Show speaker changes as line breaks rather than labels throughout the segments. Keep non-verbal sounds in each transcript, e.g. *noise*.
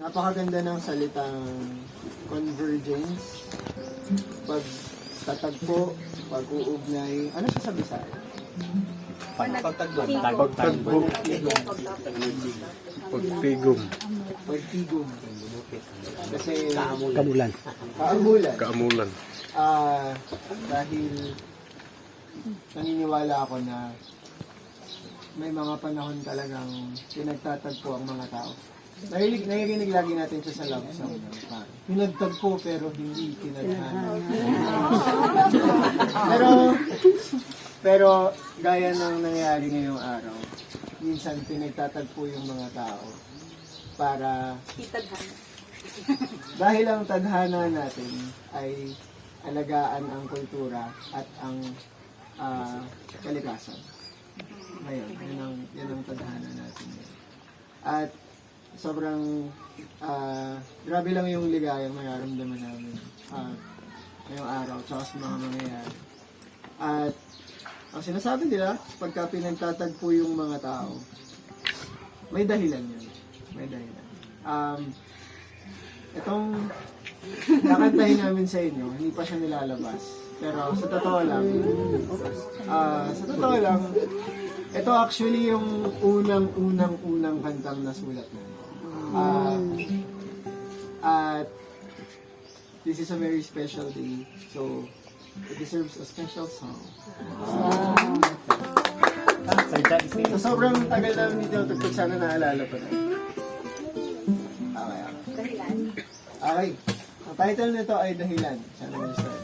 Napakaganda ng salitang convergence. Pag tatagpo, pag-uugnay. Ano siya sa Bisaya?
Pagtagbo.
Pagtagbo. Pagpigom.
Pagtigom. Kasi
Kamulan.
kaamulan.
Kaamulan.
Ah, dahil naniniwala ako na may mga panahon talagang pinagtatagpo ang mga tao. Narinig, naririnig lagi natin siya sa love song. Ah, pinagtagpo pero hindi pinadhana. pero, pero gaya ng nangyayari ngayong araw, minsan pinagtatagpo yung mga tao para dahil ang tadhana natin ay alagaan ang kultura at ang ah, kalikasan. Ngayon, yan ang, yan ang tadhana natin. At sobrang ah, grabe lang yung ligayang mararamdaman namin ah, ngayong araw tsaka sa mga mangyayari. At ang sinasabi nila, pagka pinagtatagpo yung mga tao, may dahilan yun. May dahilan. Um, itong nakantahin namin sa inyo, hindi pa siya nilalabas. Pero sa totoo lang, ah, sa totoo lang, ito actually yung unang-unang-unang kantang nasulat namin. Ah, at this is a very special day, so it deserves a special song. So sobrang tagal namin dito tugtog sana naalala pa na. Okay, okay. Okay. Ang title nito ay Dahilan. Sana may story.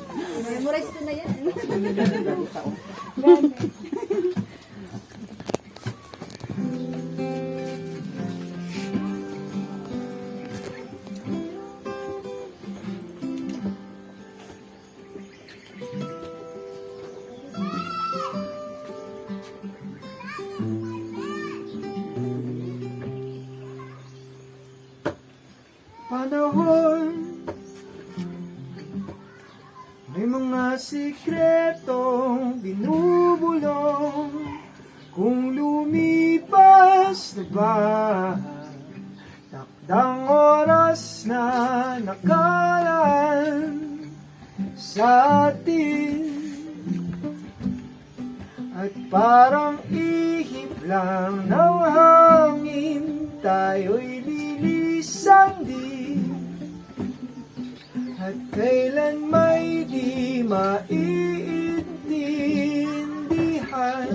Memorize ko na yan.
Panahon. May mga sikretong binubulong. Kung lumipas na ba Takdang oras na nakalan sa atin. At parang ihip lang ng hangin Tayo'y lilisang din At kailan may di maiintindihan?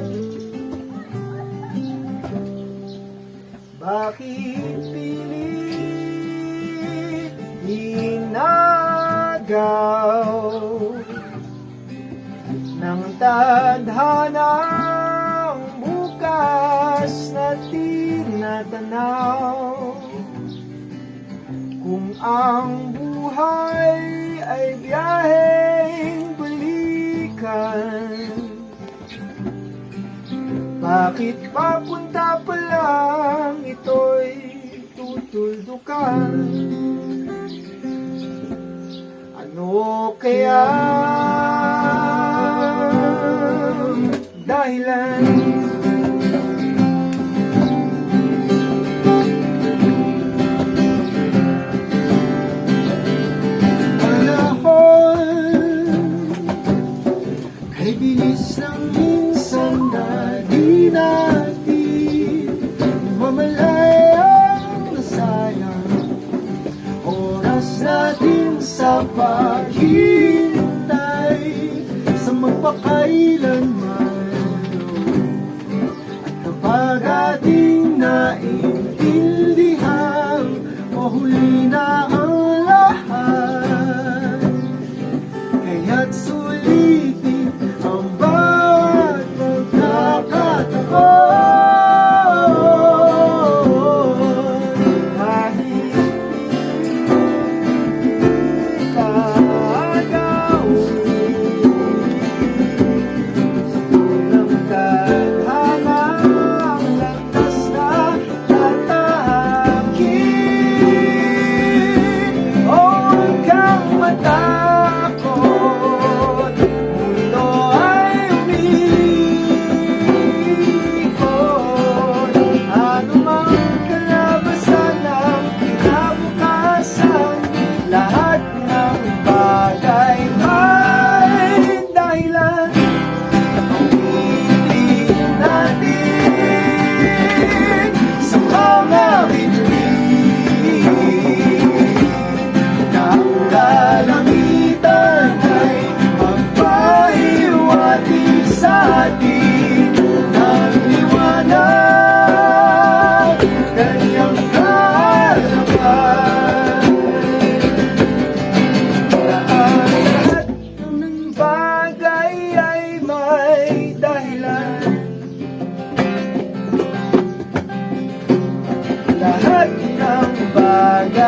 Bakit pilit inagaw ng tadhanang bukas na tinatanaw? Kung ang buhay ay biyaheng balikan. Bakit papunta pa lang ito'y tutuldukan? Ano kaya sa paghintay Sa magpakailanman. At kapag ating naintindihan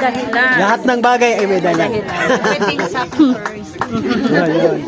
dahilan
Lahat ng bagay ay may dahilan.
Lahat ng bagay ay may dahilan.
Everything suffers. *laughs*
Yun, yun.